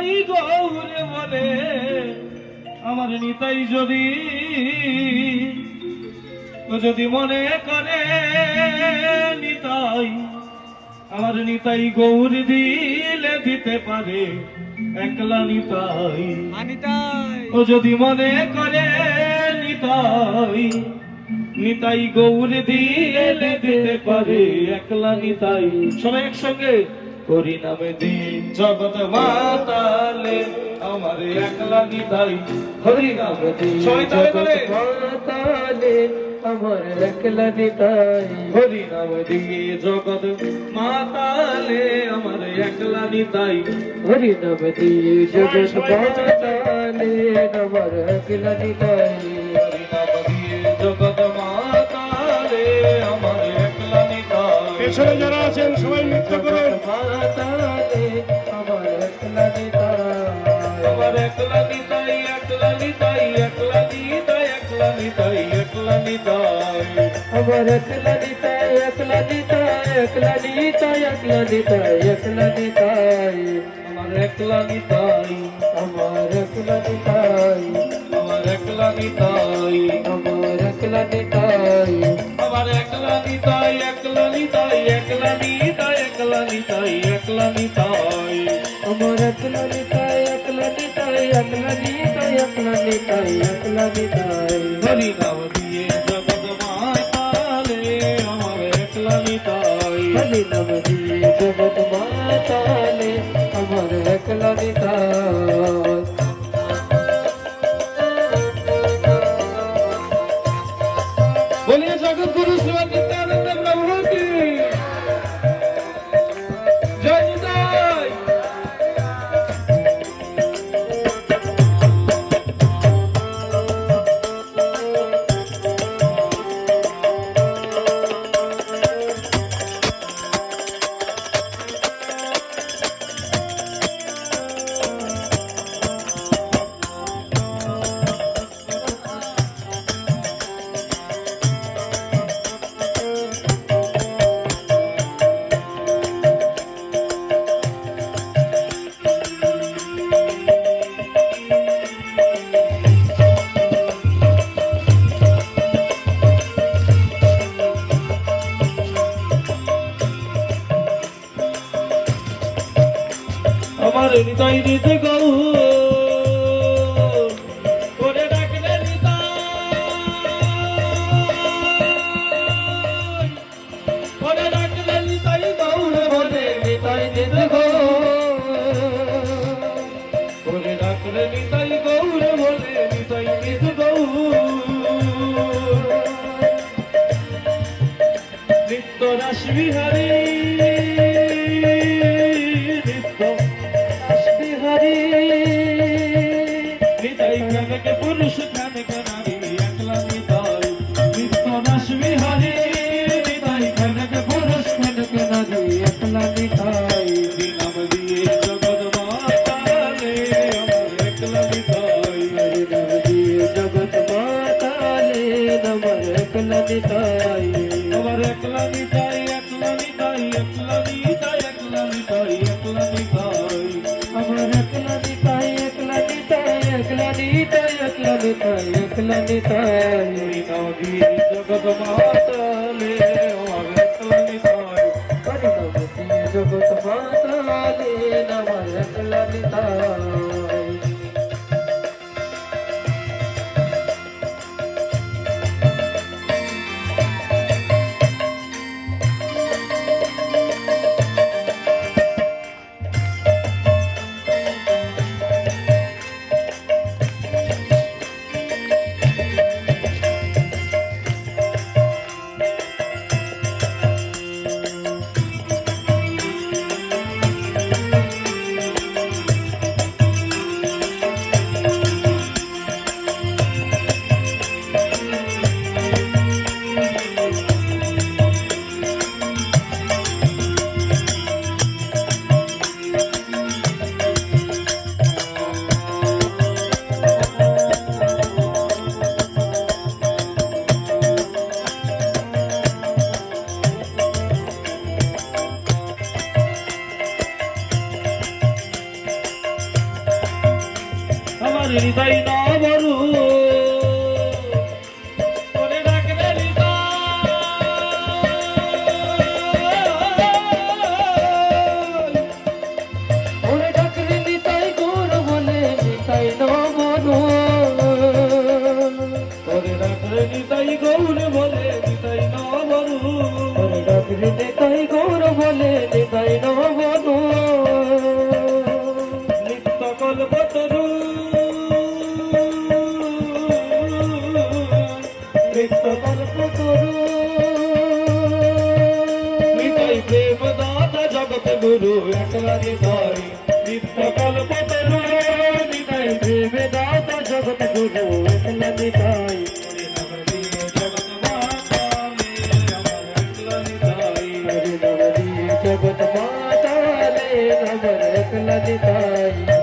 নিতাই গৌরে বলে আমার নিতাই যদি ও যদি মনে করে নিতাই আমার নিতাই গৌর দিলে দিতে পারে একলা নিতাই। ও যদি মনে করে নিতাই নিতাই গৌর দিলে দিতে পারে একলা নিতাই। সবাই একসঙ্গে। করি নামে দিন জগৎ মাতালে আমার একলা নিতাই হরি নামে দিন তালে মাতালে আমার একলা নিতাই হরি নাম দিয়ে জগৎ মাতালে আমার একলা নিতাই হরি নাম দিয়ে জগৎ মাতালে আমার একলা নিতাই হরি নাম দিয়ে জগৎ পেছনে যারা আছেন সবাই নৃত্য করুন। আমার একলা আমার একলা নিতাই একলা নিতাই একলা নিতাই একলা নিতাই একলা নিতাই আমার একলা নিতাই একলা নিতাই একলা নিতাই একলা নিতাই একলা নিতাই আমার একলা নিতাই আমার একলা নিতাই আমার একলা নিতাই একলা নিতাই একলা নিতাই একলা নিতাই একলা নিতাই একলা নিতাই আমার একলা নিতাই একলা নিতাই একলা নিতাই একলা নিতাই একলা নিতাই হরি নাম দিয়ে নিতাই দিতে গৌ আমার একলা নিতাই। আমার একলা নিতাই একলা নিতাই একলা নিতাই একলা নিতাই একলা নিতাই। আমার একলা নিতাই একলা নিতাই একলা নিতাই একলা নিতাই একলা নিতাই। নদী জগৎ মাতালে আমার একলা নিতাই। হরি জগৎ মাতালে আমার নিতাই নবরু নিতাই গৌর বলে নিতাই নবরু সাহিত্য কল্প করু মিটাই প্রেম দাতা জগত গুরু একবারে ধরে নিত্য কল্প করু মিটাই প্রেম দাতা জগত গুরু একবারে ধরে জগত মাতা রে নমর একলা দিতাই